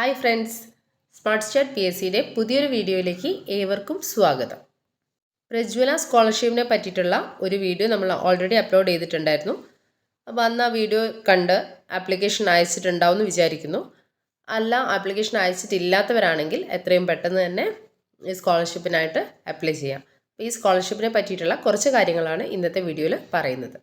Hi friends. Smart start P S സിയുടെ പുതിയൊരു വീഡിയോയിലേക്ക് ഏവർക്കും സ്വാഗതം. പ്രജ്വല സ്കോളർഷിപ്പിനെ പറ്റിയിട്ടുള്ള ഒരു വീഡിയോ നമ്മൾ ഓൾറെഡി അപ്ലോഡ് ചെയ്തിട്ടുണ്ടായിരുന്നു. അപ്പോൾ അന്ന് ആ വീഡിയോ കണ്ട് ആപ്ലിക്കേഷൻ അയച്ചിട്ടുണ്ടാവുമെന്ന് വിചാരിക്കുന്നു. അല്ല ആപ്ലിക്കേഷൻ അയച്ചിട്ടില്ലാത്തവരാണെങ്കിൽ എത്രയും പെട്ടെന്ന് തന്നെ ഈ സ്കോളർഷിപ്പിനായിട്ട് അപ്ലൈ ചെയ്യാം. അപ്പോൾ ഈ സ്കോളർഷിപ്പിനെ പറ്റിയിട്ടുള്ള കുറച്ച് കാര്യങ്ങളാണ് ഇന്നത്തെ വീഡിയോയിൽ പറയുന്നത്.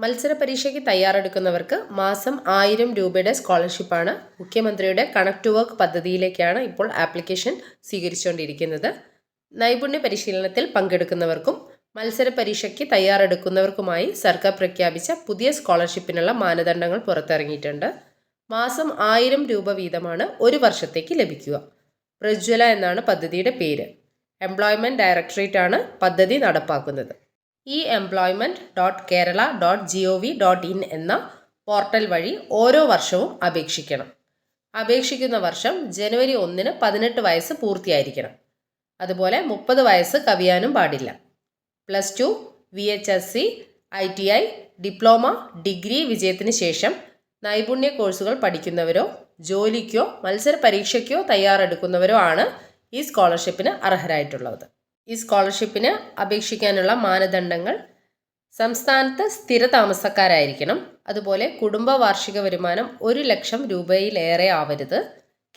മത്സര പരീക്ഷയ്ക്ക് തയ്യാറെടുക്കുന്നവർക്ക് മാസം ആയിരം രൂപയുടെ സ്കോളർഷിപ്പാണ്. മുഖ്യമന്ത്രിയുടെ കണക്ട് വർക്ക് പദ്ധതിയിലേക്കാണ് ഇപ്പോൾ ആപ്ലിക്കേഷൻ സ്വീകരിച്ചുകൊണ്ടിരിക്കുന്നത്. നൈപുണ്യ പരിശീലനത്തിൽ പങ്കെടുക്കുന്നവർക്കും മത്സര പരീക്ഷയ്ക്ക് തയ്യാറെടുക്കുന്നവർക്കുമായി സർക്കാർ പ്രഖ്യാപിച്ച പുതിയ സ്കോളർഷിപ്പിനുള്ള മാനദണ്ഡങ്ങൾ പുറത്തിറങ്ങിയിട്ടുണ്ട്. മാസം ആയിരം രൂപ വീതമാണ് ഒരു വർഷത്തേക്ക് ലഭിക്കുക. പ്രജ്വല എന്നാണ് പദ്ധതിയുടെ പേര്. എംപ്ലോയ്മെന്റ് ഡയറക്ടറേറ്റ് ആണ് പദ്ധതി നടപ്പാക്കുന്നത്. E employment dot Kerala dot G O V dot in എന്ന പോർട്ടൽ വഴി ഓരോ വർഷവും അപേക്ഷിക്കണം. അപേക്ഷിക്കുന്ന വർഷം ജനുവരി ഒന്നിന് പതിനെട്ട് വയസ്സ് പൂർത്തിയായിരിക്കണം. അതുപോലെ മുപ്പത് വയസ്സ് കവിയാനും പാടില്ല. Plus two V H S C I T I diploma degree വിജയത്തിന് ശേഷം നൈപുണ്യ കോഴ്സുകൾ പഠിക്കുന്നവരോ ജോലിക്കോ മത്സര പരീക്ഷയ്ക്കോ തയ്യാറെടുക്കുന്നവരോ ആണ് ഈ സ്കോളർഷിപ്പിന് അർഹരായിട്ടുള്ളത്. ഈ സ്കോളർഷിപ്പിന് അപേക്ഷിക്കാനുള്ള മാനദണ്ഡങ്ങൾ സംസ്ഥാനത്ത് സ്ഥിര താമസക്കാരായിരിക്കണം. അതുപോലെ കുടുംബ വാർഷിക വരുമാനം ഒരു ലക്ഷം രൂപയിലേറെ ആവരുത്.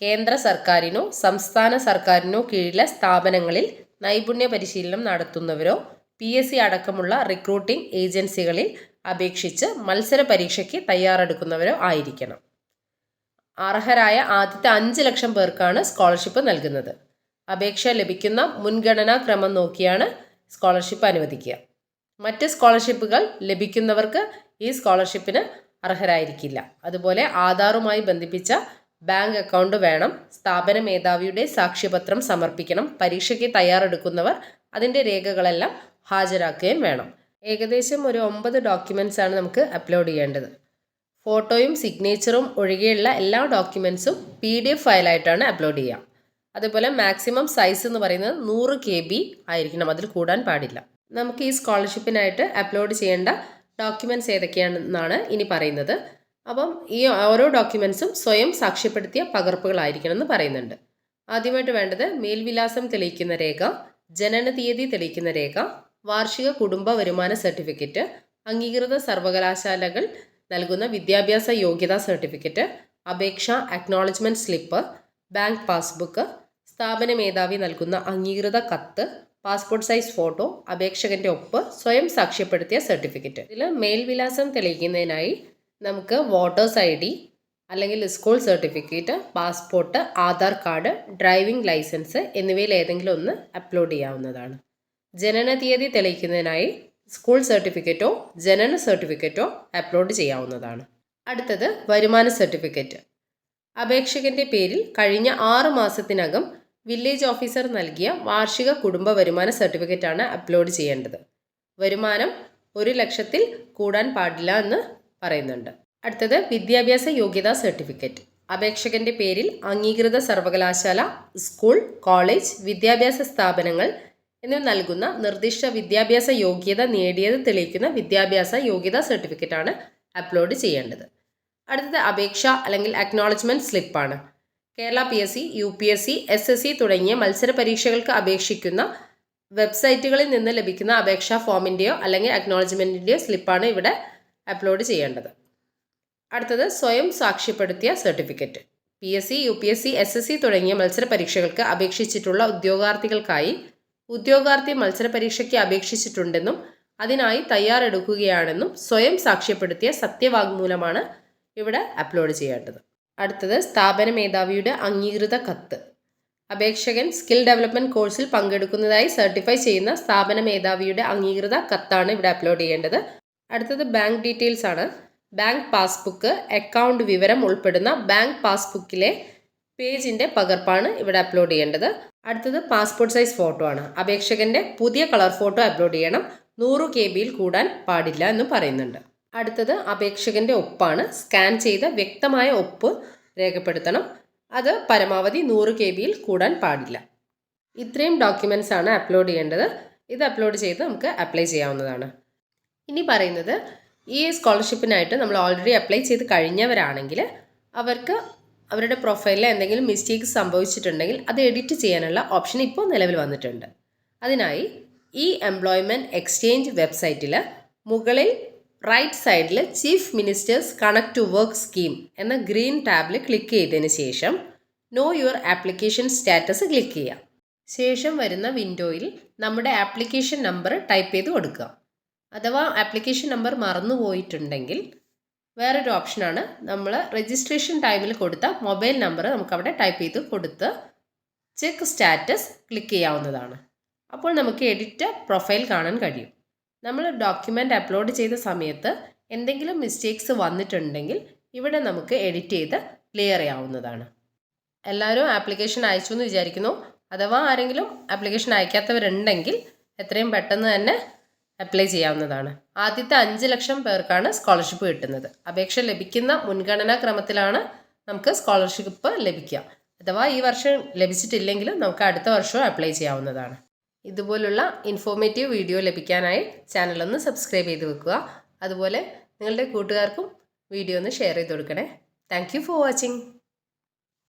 കേന്ദ്ര സർക്കാരിനോ സംസ്ഥാന സർക്കാരിനോ കീഴിലെ സ്ഥാപനങ്ങളിൽ നൈപുണ്യ പരിശീലനം നടത്തുന്നവരോ പി എസ് സി അടക്കമുള്ള റിക്രൂട്ടിംഗ് ഏജൻസികളിൽ അപേക്ഷിച്ച് മത്സര പരീക്ഷയ്ക്ക് തയ്യാറെടുക്കുന്നവരോ ആയിരിക്കണം. അർഹരായ ആദ്യത്തെ അഞ്ച് ലക്ഷം പേർക്കാണ് സ്കോളർഷിപ്പ് നൽകുന്നത്. അപേക്ഷ ലഭിക്കുന്ന മുൻഗണനാ ക്രമം നോക്കിയാണ് സ്കോളർഷിപ്പ് അനുവദിക്കുക. മറ്റ് സ്കോളർഷിപ്പുകൾ ലഭിക്കുന്നവർക്ക് ഈ സ്കോളർഷിപ്പിന് അർഹരായിരിക്കില്ല. അതുപോലെ ആധാറുമായി ബന്ധിപ്പിച്ച ബാങ്ക് അക്കൗണ്ട് വേണം. സ്ഥാപന മേധാവിയുടെ സാക്ഷ്യപത്രം സമർപ്പിക്കണം. പരീക്ഷയ്ക്ക് തയ്യാറെടുക്കുന്നവർ അതിന്റെ രേഖകളെല്ലാം ഹാജരാക്കുകയും വേണം. ഏകദേശം ഒരു ഒമ്പത് ഡോക്യുമെന്റ്സ് ആണ് നമുക്ക് അപ്ലോഡ് ചെയ്യേണ്ടത്. ഫോട്ടോയും സിഗ്നേച്ചറും ഒഴികെയുള്ള എല്ലാ ഡോക്യുമെൻസും പി ഡി എഫ് ഫയലായിട്ടാണ് അപ്ലോഡ് ചെയ്യുക. അതുപോലെ മാക്സിമം സൈസ് എന്ന് പറയുന്നത് നൂറ് കെ ബി ആയിരിക്കണം. അതിൽ കൂടാൻ പാടില്ല. നമുക്ക് ഈ സ്കോളർഷിപ്പിനായിട്ട് അപ്ലോഡ് ചെയ്യേണ്ട ഡോക്യുമെന്റ്സ് ഏതൊക്കെയാണെന്നാണ് ഇനി പറയുന്നത്. അപ്പം ഈ ഓരോ ഡോക്യുമെൻസും സ്വയം സാക്ഷ്യപ്പെടുത്തിയ പകർപ്പുകളായിരിക്കണം എന്ന് പറയുന്നുണ്ട്. ആദ്യമായിട്ട് വേണ്ടത് മേൽവിലാസം തെളിയിക്കുന്ന രേഖ ജനന തീയതി തെളിയിക്കുന്ന രേഖ വാർഷിക കുടുംബ വരുമാന സർട്ടിഫിക്കറ്റ് അംഗീകൃത സർവകലാശാലകൾ നൽകുന്ന വിദ്യാഭ്യാസ യോഗ്യതാ സർട്ടിഫിക്കറ്റ് അപേക്ഷ അക്നോളജ്മെന്റ് സ്ലിപ്പ് ബാങ്ക് പാസ്ബുക്ക് സ്ഥാപന മേധാവി നൽകുന്ന അംഗീകൃത കത്ത് പാസ്പോർട്ട് സൈസ് ഫോട്ടോ അപേക്ഷകന്റെ ഒപ്പ് സ്വയം സാക്ഷ്യപ്പെടുത്തിയ സർട്ടിഫിക്കറ്റ്. ഇതിൽ മേൽവിലാസം തെളിയിക്കുന്നതിനായി നമുക്ക് വോട്ടേഴ്സ് ഐ ഡി അല്ലെങ്കിൽ school certificate passport Aadhaar card driving licence എന്നിവയിൽ ഏതെങ്കിലും ഒന്ന് അപ്ലോഡ് ചെയ്യാവുന്നതാണ്. ജനന തീയതി തെളിയിക്കുന്നതിനായി സ്കൂൾ സർട്ടിഫിക്കറ്റോ ജനന സർട്ടിഫിക്കറ്റോ അപ്ലോഡ് ചെയ്യാവുന്നതാണ്. അടുത്തത് വരുമാന സർട്ടിഫിക്കറ്റ്. അപേക്ഷകന്റെ പേരിൽ കഴിഞ്ഞ ആറ് മാസത്തിനകം വില്ലേജ് ഓഫീസർ നൽകിയ വാർഷിക കുടുംബ വരുമാന സർട്ടിഫിക്കറ്റാണ് അപ്ലോഡ് ചെയ്യേണ്ടത്. വരുമാനം ഒരു ലക്ഷത്തിൽ കൂടാൻ പാടില്ല എന്ന് പറയുന്നുണ്ട്. അടുത്തത് വിദ്യാഭ്യാസ യോഗ്യതാ സർട്ടിഫിക്കറ്റ്. അപേക്ഷകന്റെ പേരിൽ അംഗീകൃത സർവകലാശാല സ്കൂൾ കോളേജ് വിദ്യാഭ്യാസ സ്ഥാപനങ്ങൾ എന്നിവ നൽകുന്ന നിർദ്ദിഷ്ട വിദ്യാഭ്യാസ യോഗ്യത നേടിയത് തെളിയിക്കുന്ന വിദ്യാഭ്യാസ യോഗ്യതാ സർട്ടിഫിക്കറ്റാണ് അപ്ലോഡ് ചെയ്യേണ്ടത്. അടുത്തത് അപേക്ഷ അല്ലെങ്കിൽ acknowledgement സ്ലിപ്പാണ് Kerala P S C U P S C S S C തുടങ്ങിയ മത്സര പരീക്ഷകൾക്ക് അപേക്ഷിക്കുന്ന വെബ്സൈറ്റുകളിൽ നിന്ന് ലഭിക്കുന്ന അപേക്ഷാ ഫോമിന്റെയോ അല്ലെങ്കിൽ അക്നോളജ്മെന്റിന്റെയോ സ്ലിപ്പാണ് ഇവിടെ അപ്ലോഡ് ചെയ്യേണ്ടത്. അടുത്തത് സ്വയം സാക്ഷ്യപ്പെടുത്തിയ certificate. P S C U P S C S S C തുടങ്ങിയ മത്സര പരീക്ഷകൾക്ക് അപേക്ഷിച്ചിട്ടുള്ള ഉദ്യോഗാർത്ഥികൾക്കായി ഉദ്യോഗാർത്ഥി മത്സര പരീക്ഷയ്ക്ക് അപേക്ഷിച്ചിട്ടുണ്ടെന്നും അതിനായി തയ്യാറെടുക്കുകയാണെന്നും സ്വയം സാക്ഷ്യപ്പെടുത്തിയ സത്യവാങ്മൂലമാണ് ഇവിടെ അപ്ലോഡ് ചെയ്യേണ്ടത്. അടുത്തത് സ്ഥാപന മേധാവിയുടെ അംഗീകൃത കത്ത്. അപേക്ഷകൻ സ്കിൽ ഡെവലപ്മെന്റ് കോഴ്സിൽ പങ്കെടുക്കുന്നതായി സർട്ടിഫൈ ചെയ്യുന്ന സ്ഥാപന മേധാവിയുടെ അംഗീകൃത കത്താണ് ഇവിടെ അപ്ലോഡ് ചെയ്യേണ്ടത്. അടുത്തത് ബാങ്ക് ഡീറ്റെയിൽസ് ആണ്. ബാങ്ക് പാസ്ബുക്ക് അക്കൗണ്ട് വിവരം ഉൾപ്പെടുന്ന ബാങ്ക് പാസ്ബുക്കിലെ പേജിന്റെ പകർപ്പാണ് ഇവിടെ അപ്ലോഡ് ചെയ്യേണ്ടത്. അടുത്തത് പാസ്പോർട്ട് സൈസ് ഫോട്ടോ ആണ്. അപേക്ഷകന്റെ പുതിയ കളർ ഫോട്ടോ അപ്ലോഡ് ചെയ്യണം. നൂറ് കെ ബിയിൽ കൂടാൻ പാടില്ല എന്ന് പറയുന്നുണ്ട്. അടുത്തത് അപേക്ഷകന്റെ ഒപ്പാണ്. സ്കാൻ ചെയ്ത വ്യക്തമായ ഒപ്പ് രേഖപ്പെടുത്തണം. അത് പരമാവധി നൂറ് കെ ബിയിൽ കൂടാൻ പാടില്ല. ഇത്രയും ഡോക്യുമെന്റ്സ് ആണ് അപ്ലോഡ് ചെയ്യേണ്ടത്. ഇത് അപ്ലോഡ് ചെയ്ത് നമുക്ക് അപ്ലൈ ചെയ്യാവുന്നതാണ്. ഇനി പറയുന്നത് ഈ സ്കോളർഷിപ്പിനായിട്ട് നമ്മൾ ഓൾറെഡി അപ്ലൈ ചെയ്ത് കഴിഞ്ഞവരാണെങ്കിൽ അവർക്ക് അവരുടെ പ്രൊഫൈലിൽ എന്തെങ്കിലും മിസ്റ്റേക്ക് സംഭവിച്ചിട്ടുണ്ടെങ്കിൽ അത് എഡിറ്റ് ചെയ്യാനുള്ള ഓപ്ഷൻ ഇപ്പോൾ നിലവിൽ വന്നിട്ടുണ്ട്. അതിനായി ഈ എംപ്ലോയ്മെന്റ് എക്സ്ചേഞ്ച് വെബ്സൈറ്റിൽ മുകളിൽ റൈറ്റ് സൈഡിൽ chief ministers connect to work scheme എന്ന ഗ്രീൻ ടാബിൽ ക്ലിക്ക് ചെയ്തതിന് ശേഷം know your application status click ചെയ്യാം. ശേഷം വരുന്ന വിൻഡോയിൽ നമ്മുടെ ആപ്ലിക്കേഷൻ നമ്പർ ടൈപ്പ് ചെയ്ത് കൊടുക്കുക അഥവാ ആപ്ലിക്കേഷൻ നമ്പർ മറന്നു മറന്നുപോയിട്ടുണ്ടെങ്കിൽ വേറൊരു ഓപ്ഷനാണ് നമ്മൾ രജിസ്ട്രേഷൻ ടൈമിൽ കൊടുത്ത മൊബൈൽ നമ്പർ നമുക്കവിടെ ടൈപ്പ് ചെയ്ത് കൊടുത്ത് ചെക്ക് സ്റ്റാറ്റസ് ക്ലിക്ക് ചെയ്യാവുന്നതാണ്. അപ്പോൾ നമുക്ക് എഡിറ്റ് പ്രൊഫൈൽ കാണാൻ കഴിയും. നമ്മൾ ഡോക്യുമെന്റ് അപ്ലോഡ് ചെയ്ത സമയത്ത് എന്തെങ്കിലും മിസ്റ്റേക്സ് വന്നിട്ടുണ്ടെങ്കിൽ ഇവിടെ നമുക്ക് എഡിറ്റ് ചെയ്ത് ക്ലിയർ ചെയ്യാവുന്നതാണ്. എല്ലാവരും ആപ്ലിക്കേഷൻ അയച്ചു എന്ന് വിചാരിക്കുന്നു. അഥവാ ആരെങ്കിലും ആപ്ലിക്കേഷൻ അയക്കാത്തവരുണ്ടെങ്കിൽ എത്രയും പെട്ടെന്ന് തന്നെ അപ്ലൈ ചെയ്യാവുന്നതാണ്. ആദ്യത്തെ അഞ്ച് ലക്ഷം പേർക്കാണ് സ്കോളർഷിപ്പ് കിട്ടുന്നത്. അപേക്ഷ ലഭിക്കുന്ന മുൻഗണനാ ക്രമത്തിലാണ് നമുക്ക് സ്കോളർഷിപ്പ് ലഭിക്കുക. അഥവാ ഈ വർഷം ലഭിച്ചിട്ടില്ലെങ്കിൽ നമുക്ക് അടുത്ത വർഷവും അപ്ലൈ ചെയ്യാവുന്നതാണ്. ഇതുപോലുള്ള ഇൻഫോർമേറ്റീവ് വീഡിയോ ലഭിക്കാനായി ചാനലൊന്ന് സബ്സ്ക്രൈബ് ചെയ്ത് വെക്കുക. അതുപോലെ നിങ്ങളുടെ കൂട്ടുകാർക്കും വീഡിയോ ഒന്ന് ഷെയർ ചെയ്ത് കൊടുക്കണേ. Thank for watching